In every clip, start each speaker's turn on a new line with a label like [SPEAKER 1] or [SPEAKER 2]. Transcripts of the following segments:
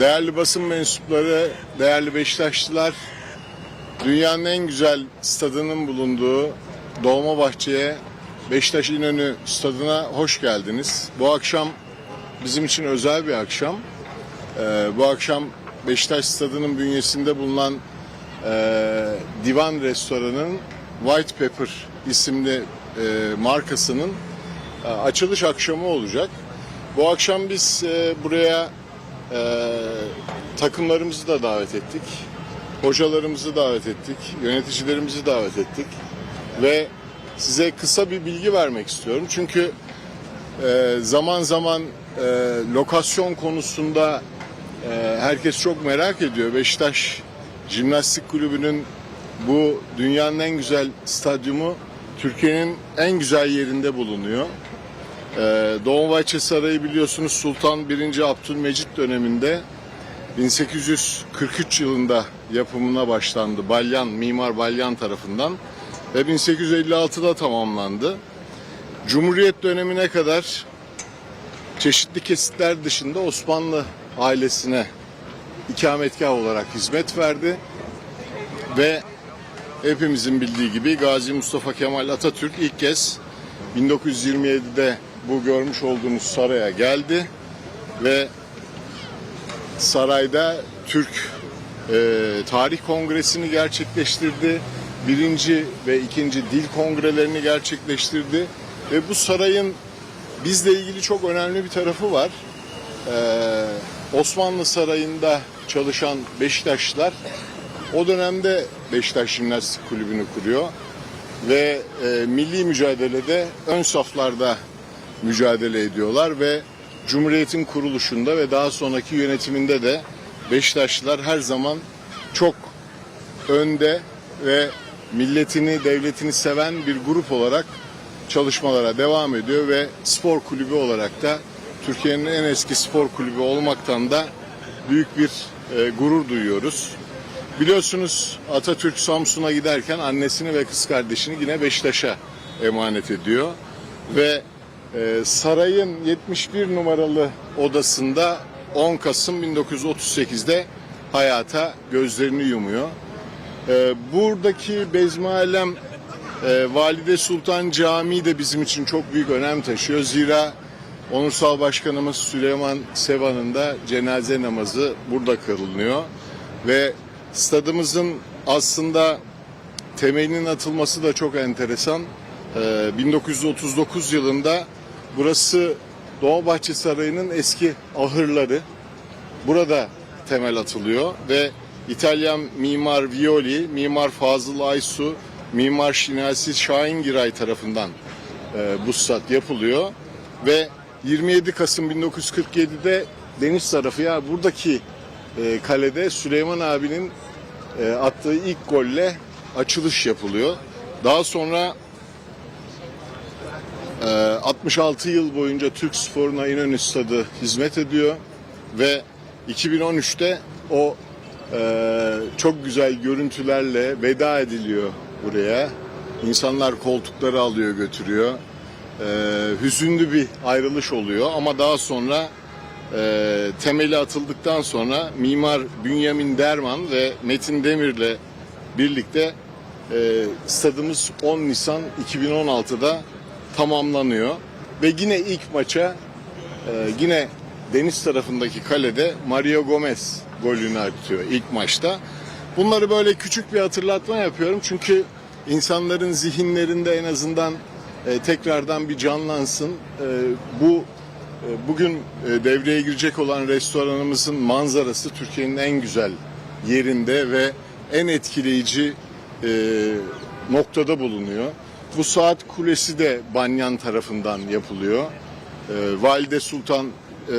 [SPEAKER 1] Değerli basın mensupları, değerli Beşiktaşlılar, dünyanın en güzel stadının bulunduğu Dolmabahçe'ye, Beşiktaş İnönü stadına hoş geldiniz. Bu akşam bizim için özel bir akşam. Ee, bu akşam Beşiktaş stadının bünyesinde bulunan e, Divan Restoran'ın White Pepper isimli e, markasının e, açılış akşamı olacak. Bu akşam biz e, buraya e, takımlarımızı da davet ettik. Hocalarımızı davet ettik. Yöneticilerimizi davet ettik. Ve size kısa bir bilgi vermek istiyorum. Çünkü e, zaman zaman e, lokasyon konusunda e, herkes çok merak ediyor. Beşiktaş Jimnastik Kulübü'nün bu dünyanın en güzel stadyumu Türkiye'nin en güzel yerinde bulunuyor. Ee, Dolmabahçe Sarayı biliyorsunuz Sultan 1. Abdülmecit döneminde 1843 yılında yapımına başlandı. Balyan, Mimar Balyan tarafından ve 1856'da tamamlandı. Cumhuriyet dönemine kadar çeşitli kesitler dışında Osmanlı ailesine ikametgah olarak hizmet verdi ve hepimizin bildiği gibi Gazi Mustafa Kemal Atatürk ilk kez 1927'de bu görmüş olduğunuz saraya geldi ve sarayda Türk e, Tarih Kongresi'ni gerçekleştirdi. Birinci ve ikinci dil kongrelerini gerçekleştirdi. Ve bu sarayın bizle ilgili çok önemli bir tarafı var. Ee, Osmanlı Sarayı'nda çalışan Beşiktaşlılar o dönemde Beşiktaş Jimnastik Kulübü'nü kuruyor ve e, milli mücadelede ön saflarda mücadele ediyorlar ve Cumhuriyet'in kuruluşunda ve daha sonraki yönetiminde de Beşiktaşlılar her zaman çok önde ve milletini, devletini seven bir grup olarak çalışmalara devam ediyor ve spor kulübü olarak da Türkiye'nin en eski spor kulübü olmaktan da büyük bir e, gurur duyuyoruz. Biliyorsunuz Atatürk Samsun'a giderken annesini ve kız kardeşini yine Beşiktaş'a emanet ediyor. Ve e, sarayın 71 numaralı odasında 10 Kasım 1938'de hayata gözlerini yumuyor. E, buradaki Bezmi Alem e, Valide Sultan Camii de bizim için çok büyük önem taşıyor. Zira Onursal Başkanımız Süleyman Sevan'ın da cenaze namazı burada kılınıyor. Ve stadımızın aslında temelinin atılması da çok enteresan. Ee, 1939 yılında burası Dolmabahçe Sarayı'nın eski ahırları. Burada temel atılıyor ve İtalyan mimar Violi, mimar Fazıl Aysu, mimar Şinasi Şahingiray tarafından e, bu stat yapılıyor ve 27 Kasım 1947'de deniz tarafı ya buradaki e, kalede Süleyman abinin e, attığı ilk golle açılış yapılıyor. Daha sonra 66 yıl boyunca Türk Spor'una İnönü Stadı hizmet ediyor ve 2013'te o e, çok güzel görüntülerle veda ediliyor buraya. İnsanlar koltukları alıyor götürüyor. E, hüzünlü bir ayrılış oluyor ama daha sonra e, temeli atıldıktan sonra mimar Bünyamin Derman ve Metin Demir'le birlikte e, stadımız 10 Nisan 2016'da tamamlanıyor. Ve yine ilk maça e, yine deniz tarafındaki kalede Mario Gomez golünü atıyor ilk maçta. Bunları böyle küçük bir hatırlatma yapıyorum çünkü insanların zihinlerinde en azından e, tekrardan bir canlansın. E, bu e, Bugün e, devreye girecek olan restoranımızın manzarası Türkiye'nin en güzel yerinde ve en etkileyici e, noktada bulunuyor. Bu saat kulesi de Banyan tarafından yapılıyor. E, Valide Sultan e,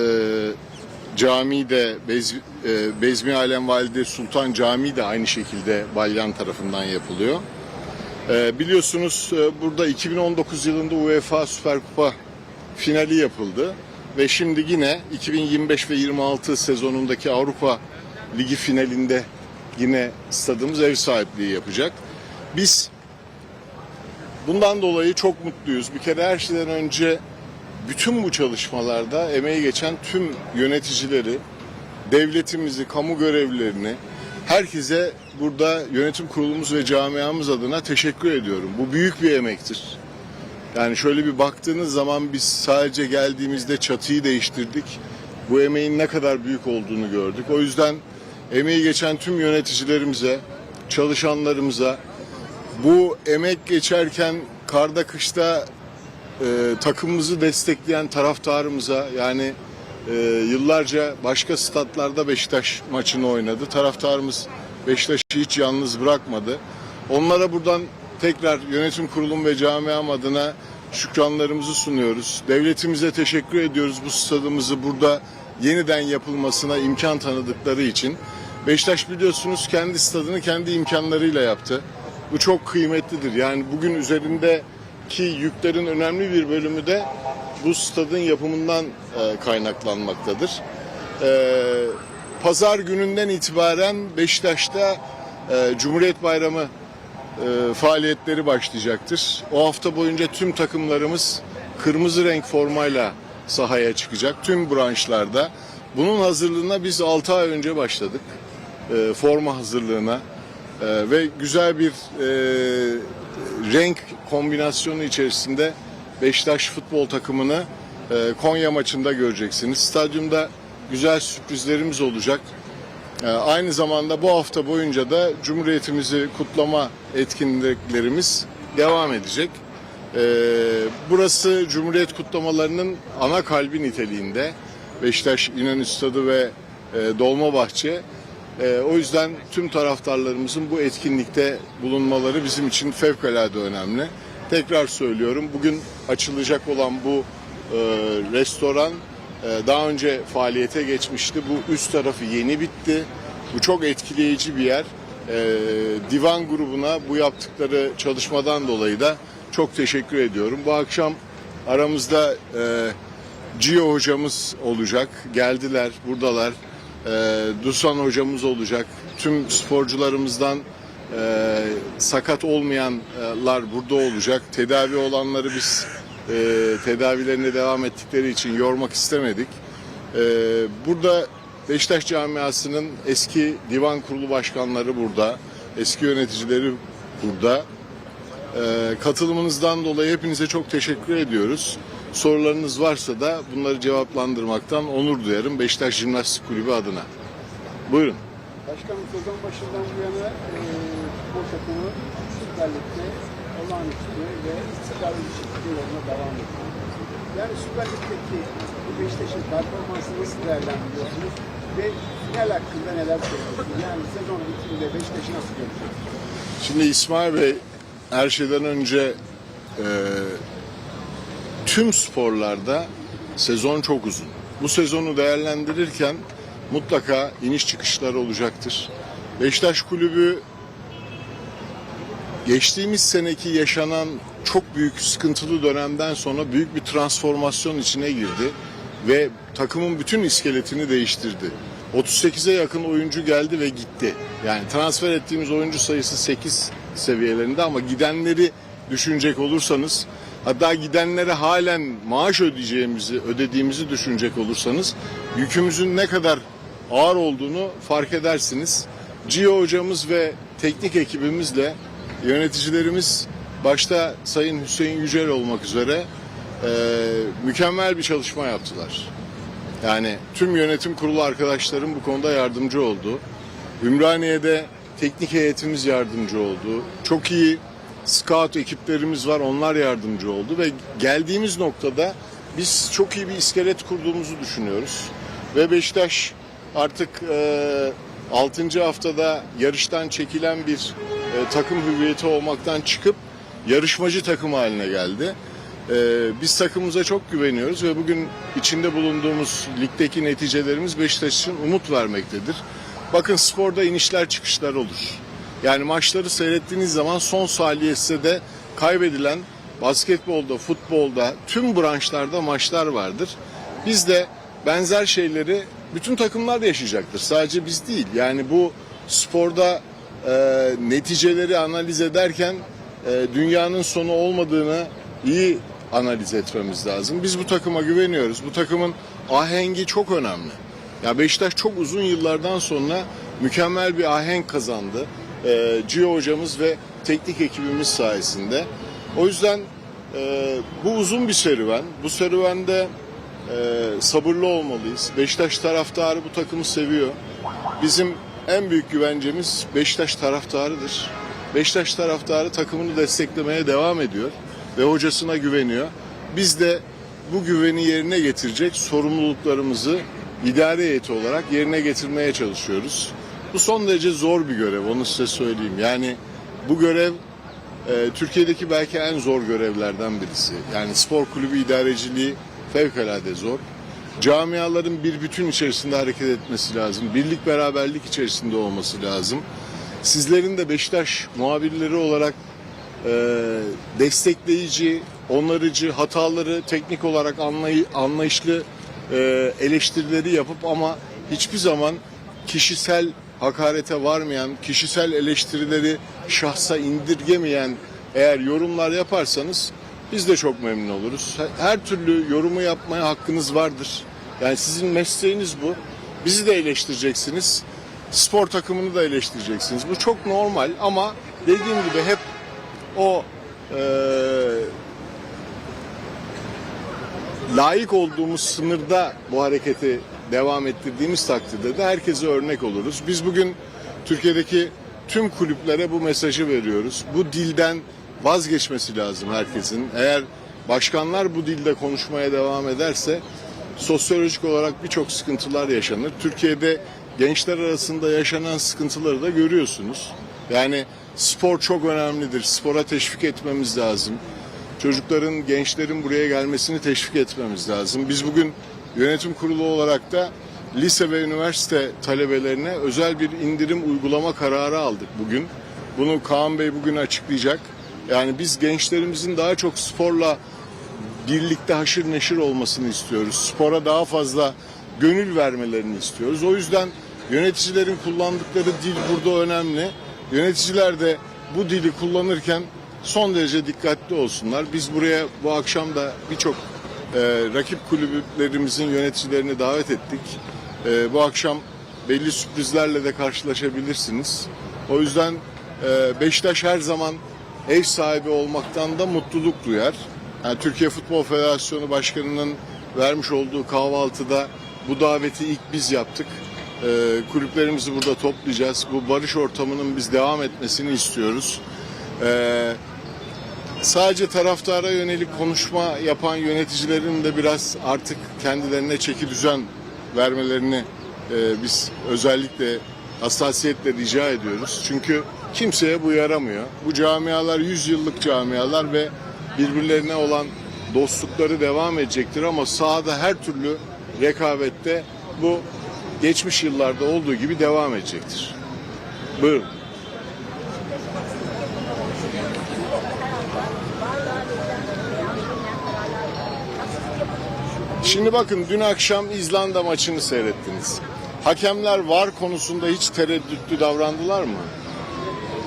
[SPEAKER 1] Camii de Bez, e, Bezmi Alem Valide Sultan Camii de aynı şekilde Balyan tarafından yapılıyor. E, biliyorsunuz e, burada 2019 yılında UEFA Süper Kupa finali yapıldı ve şimdi yine 2025 ve 26 sezonundaki Avrupa Ligi finalinde yine stadımız ev sahipliği yapacak. Biz bundan dolayı çok mutluyuz. Bir kere her şeyden önce bütün bu çalışmalarda emeği geçen tüm yöneticileri devletimizi, kamu görevlilerini, herkese burada yönetim kurulumuz ve camiamız adına teşekkür ediyorum. Bu büyük bir emektir. Yani şöyle bir baktığınız zaman biz sadece geldiğimizde çatıyı değiştirdik. Bu emeğin ne kadar büyük olduğunu gördük. O yüzden emeği geçen tüm yöneticilerimize, çalışanlarımıza, bu emek geçerken karda kışta e, takımımızı destekleyen taraftarımıza yani e, yıllarca başka statlarda Beşiktaş maçını oynadı. Taraftarımız Beşiktaş'ı hiç yalnız bırakmadı. Onlara buradan tekrar yönetim kurulum ve camiam adına şükranlarımızı sunuyoruz. Devletimize teşekkür ediyoruz bu stadımızı burada yeniden yapılmasına imkan tanıdıkları için. Beşiktaş biliyorsunuz kendi stadını kendi imkanlarıyla yaptı. Bu çok kıymetlidir. Yani bugün üzerindeki yüklerin önemli bir bölümü de bu stadın yapımından e, kaynaklanmaktadır. E, Pazar gününden itibaren Beşiktaş'ta e, Cumhuriyet Bayramı e, faaliyetleri başlayacaktır. O hafta boyunca tüm takımlarımız kırmızı renk formayla sahaya çıkacak tüm branşlarda. Bunun hazırlığına biz 6 ay önce başladık. E, forma hazırlığına E, ve güzel bir e, renk kombinasyonu içerisinde Beşiktaş futbol takımını e, Konya maçında göreceksiniz. Stadyumda güzel sürprizlerimiz olacak. Ee, Aynı zamanda bu hafta boyunca da Cumhuriyetimizi kutlama etkinliklerimiz devam edecek. Ee, Burası Cumhuriyet kutlamalarının ana kalbi niteliğinde. Beşiktaş İnönü Stadı ve e, Dolmabahçe. Ee, O yüzden tüm taraftarlarımızın bu etkinlikte bulunmaları bizim için fevkalade önemli. Tekrar söylüyorum bugün açılacak olan bu e, restoran ee, Daha önce faaliyete geçmişti. Bu üst tarafı yeni bitti. Bu çok etkileyici bir yer. Ee, Divan grubuna bu yaptıkları çalışmadan dolayı da çok teşekkür ediyorum. Bu akşam aramızda e, Gio hocamız olacak. Geldiler, buradalar. Ee, Dusan hocamız olacak. Tüm sporcularımızdan e, sakat olmayanlar burada olacak. Tedavi olanları biz e, tedavilerine devam ettikleri için yormak istemedik. E, burada Beşiktaş camiasının eski divan kurulu başkanları burada, eski yöneticileri burada. E, katılımınızdan dolayı hepinize çok teşekkür ediyoruz. Sorularınız varsa da bunları cevaplandırmaktan onur duyarım Beşiktaş Jimnastik Kulübü adına. Buyurun.
[SPEAKER 2] Başkanım sezon başından bu yana e, futbol takımı Süper Lig'de olağanüstü ve istikrarlı bir şekilde yoluna devam ediyor. Yani Süper Lig'deki bu Beşiktaş'ın performansını nasıl değerlendiriyorsunuz? Ve final hakkında neler söylüyorsunuz? Yani sezon bitiminde Beşiktaş'ı nasıl görüyorsunuz?
[SPEAKER 1] Şimdi İsmail Bey her şeyden önce e, tüm sporlarda sezon çok uzun. Bu sezonu değerlendirirken mutlaka iniş çıkışlar olacaktır. Beşiktaş Kulübü geçtiğimiz seneki yaşanan çok büyük sıkıntılı dönemden sonra büyük bir transformasyon içine girdi ve takımın bütün iskeletini değiştirdi. 38'e yakın oyuncu geldi ve gitti. Yani transfer ettiğimiz oyuncu sayısı 8 seviyelerinde ama gidenleri düşünecek olursanız hatta gidenlere halen maaş ödeyeceğimizi, ödediğimizi düşünecek olursanız yükümüzün ne kadar ağır olduğunu fark edersiniz. Gio hocamız ve teknik ekibimizle yöneticilerimiz başta Sayın Hüseyin Yücel olmak üzere e, mükemmel bir çalışma yaptılar. Yani tüm yönetim kurulu arkadaşlarım bu konuda yardımcı oldu. Ümraniye'de teknik heyetimiz yardımcı oldu. Çok iyi scout ekiplerimiz var onlar yardımcı oldu ve geldiğimiz noktada biz çok iyi bir iskelet kurduğumuzu düşünüyoruz. Ve Beşiktaş artık e, 6. haftada yarıştan çekilen bir e, takım hüviyeti olmaktan çıkıp yarışmacı takım haline geldi. Ee, biz takımımıza çok güveniyoruz ve bugün içinde bulunduğumuz ligdeki neticelerimiz Beşiktaş için umut vermektedir. Bakın sporda inişler çıkışlar olur. Yani maçları seyrettiğiniz zaman son saliyesi de kaybedilen basketbolda, futbolda, tüm branşlarda maçlar vardır. Biz de benzer şeyleri bütün takımlar yaşayacaktır. Sadece biz değil. Yani bu sporda e, neticeleri analiz ederken e, dünyanın sonu olmadığını iyi analiz etmemiz lazım. Biz bu takıma güveniyoruz. Bu takımın ahengi çok önemli. Ya Beşiktaş çok uzun yıllardan sonra mükemmel bir ahenk kazandı. Ee, Gio hocamız ve teknik ekibimiz sayesinde. O yüzden e, bu uzun bir serüven. Bu serüvende e, sabırlı olmalıyız. Beşiktaş taraftarı bu takımı seviyor. Bizim en büyük güvencemiz Beşiktaş taraftarıdır. Beşiktaş taraftarı takımını desteklemeye devam ediyor ve hocasına güveniyor. Biz de bu güveni yerine getirecek sorumluluklarımızı idare heyeti olarak yerine getirmeye çalışıyoruz. Bu son derece zor bir görev, onu size söyleyeyim. Yani bu görev e, Türkiye'deki belki en zor görevlerden birisi. Yani spor kulübü idareciliği fevkalade zor. Camiaların bir bütün içerisinde hareket etmesi lazım. Birlik beraberlik içerisinde olması lazım. Sizlerin de Beşiktaş muhabirleri olarak e, destekleyici, onarıcı, hataları teknik olarak anlay anlayışlı e, eleştirileri yapıp ama hiçbir zaman kişisel hakarete varmayan, kişisel eleştirileri şahsa indirgemeyen eğer yorumlar yaparsanız biz de çok memnun oluruz. Her türlü yorumu yapmaya hakkınız vardır. Yani sizin mesleğiniz bu. Bizi de eleştireceksiniz. Spor takımını da eleştireceksiniz. Bu çok normal ama dediğim gibi hep o eee layık olduğumuz sınırda bu hareketi devam ettirdiğimiz takdirde de herkese örnek oluruz. Biz bugün Türkiye'deki tüm kulüplere bu mesajı veriyoruz. Bu dilden vazgeçmesi lazım herkesin. Eğer başkanlar bu dilde konuşmaya devam ederse sosyolojik olarak birçok sıkıntılar yaşanır. Türkiye'de gençler arasında yaşanan sıkıntıları da görüyorsunuz. Yani spor çok önemlidir. Spora teşvik etmemiz lazım. Çocukların, gençlerin buraya gelmesini teşvik etmemiz lazım. Biz bugün yönetim kurulu olarak da lise ve üniversite talebelerine özel bir indirim uygulama kararı aldık bugün. Bunu Kaan Bey bugün açıklayacak. Yani biz gençlerimizin daha çok sporla birlikte haşır neşir olmasını istiyoruz. Spora daha fazla gönül vermelerini istiyoruz. O yüzden yöneticilerin kullandıkları dil burada önemli. Yöneticiler de bu dili kullanırken son derece dikkatli olsunlar. Biz buraya bu akşam da birçok e, rakip kulüplerimizin yöneticilerini davet ettik. E, bu akşam belli sürprizlerle de karşılaşabilirsiniz. O yüzden e, Beşiktaş her zaman ev sahibi olmaktan da mutluluk duyar. Yani Türkiye Futbol Federasyonu Başkanı'nın vermiş olduğu kahvaltıda bu daveti ilk biz yaptık. Ee, kulüplerimizi burada toplayacağız. Bu barış ortamının biz devam etmesini istiyoruz. Ee, sadece taraftara yönelik konuşma yapan yöneticilerin de biraz artık kendilerine çeki düzen vermelerini e, biz özellikle hassasiyetle rica ediyoruz. Çünkü kimseye bu yaramıyor. Bu camialar 100 yıllık camialar ve birbirlerine olan dostlukları devam edecektir ama sahada her türlü rekabette bu geçmiş yıllarda olduğu gibi devam edecektir. Buyurun. Şimdi bakın dün akşam İzlanda maçını seyrettiniz. Hakemler VAR konusunda hiç tereddütlü davrandılar mı?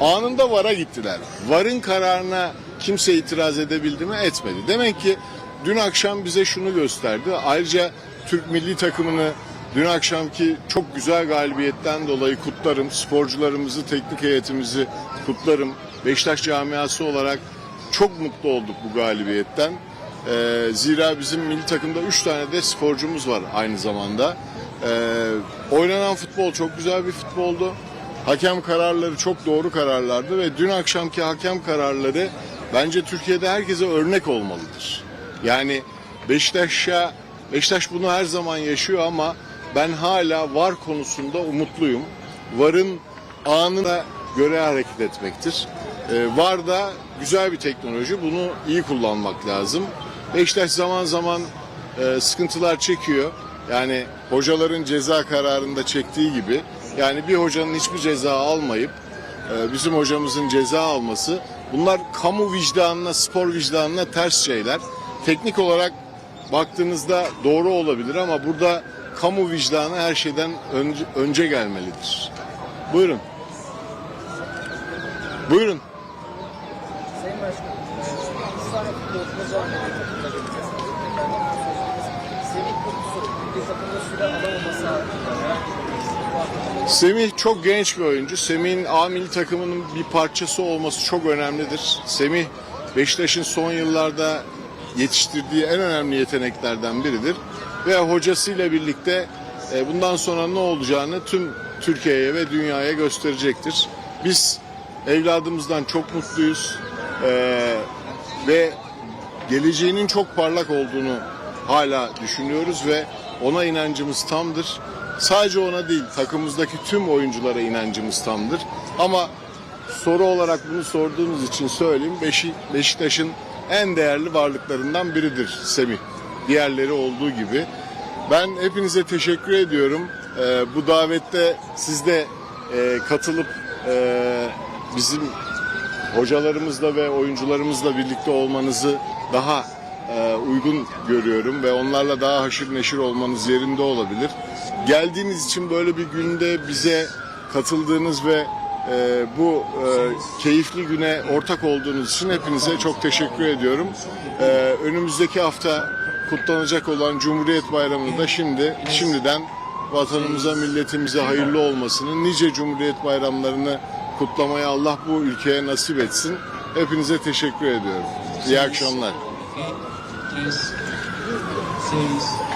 [SPEAKER 1] Anında VAR'a gittiler. VAR'ın kararına kimse itiraz edebildi mi? Etmedi. Demek ki dün akşam bize şunu gösterdi. Ayrıca Türk milli takımını dün akşamki çok güzel galibiyetten dolayı kutlarım. Sporcularımızı, teknik heyetimizi kutlarım. Beşiktaş camiası olarak çok mutlu olduk bu galibiyetten. Ee, zira bizim milli takımda 3 tane de sporcumuz var aynı zamanda. Ee, oynanan futbol çok güzel bir futboldu. Hakem kararları çok doğru kararlardı ve dün akşamki hakem kararları bence Türkiye'de herkese örnek olmalıdır. Yani Beşiktaş'a Beşiktaş bunu her zaman yaşıyor ama ben hala VAR konusunda umutluyum. VAR'ın anına göre hareket etmektir. Ee, VAR da güzel bir teknoloji. Bunu iyi kullanmak lazım. Beşiktaş zaman zaman e, sıkıntılar çekiyor. Yani hocaların ceza kararında çektiği gibi. Yani bir hocanın hiçbir ceza almayıp e, bizim hocamızın ceza alması bunlar kamu vicdanına, spor vicdanına ters şeyler. Teknik olarak baktığınızda doğru olabilir ama burada kamu vicdanı her şeyden önce, önce gelmelidir. Buyurun. Buyurun.
[SPEAKER 3] Sayın Başkanım, biz tane futbolcumuz var. Semih Kutusu, milli
[SPEAKER 1] Semih çok genç bir oyuncu. Semih'in A milli takımının bir parçası olması çok önemlidir. Semih Beşiktaş'ın son yıllarda yetiştirdiği en önemli yeteneklerden biridir. Ve hocasıyla birlikte e, bundan sonra ne olacağını tüm Türkiye'ye ve dünyaya gösterecektir. Biz evladımızdan çok mutluyuz. E, ve geleceğinin çok parlak olduğunu hala düşünüyoruz ve ona inancımız tamdır. Sadece ona değil, takımımızdaki tüm oyunculara inancımız tamdır. Ama soru olarak bunu sorduğunuz için söyleyeyim. Beşi- Beşiktaş'ın en değerli varlıklarından biridir Semih. Diğerleri olduğu gibi. Ben hepinize teşekkür ediyorum. Ee, bu davette siz de e, katılıp e, bizim hocalarımızla ve oyuncularımızla birlikte olmanızı daha uygun görüyorum ve onlarla daha haşır neşir olmanız yerinde olabilir. Geldiğiniz için böyle bir günde bize katıldığınız ve e, bu e, keyifli güne ortak olduğunuz için hepinize çok teşekkür ediyorum. E, önümüzdeki hafta kutlanacak olan Cumhuriyet Bayramı'nı da şimdi şimdiden vatanımıza, milletimize hayırlı olmasını, nice Cumhuriyet Bayramlarını kutlamaya Allah bu ülkeye nasip etsin. Hepinize teşekkür ediyorum. İyi akşamlar.
[SPEAKER 4] Tres, seis,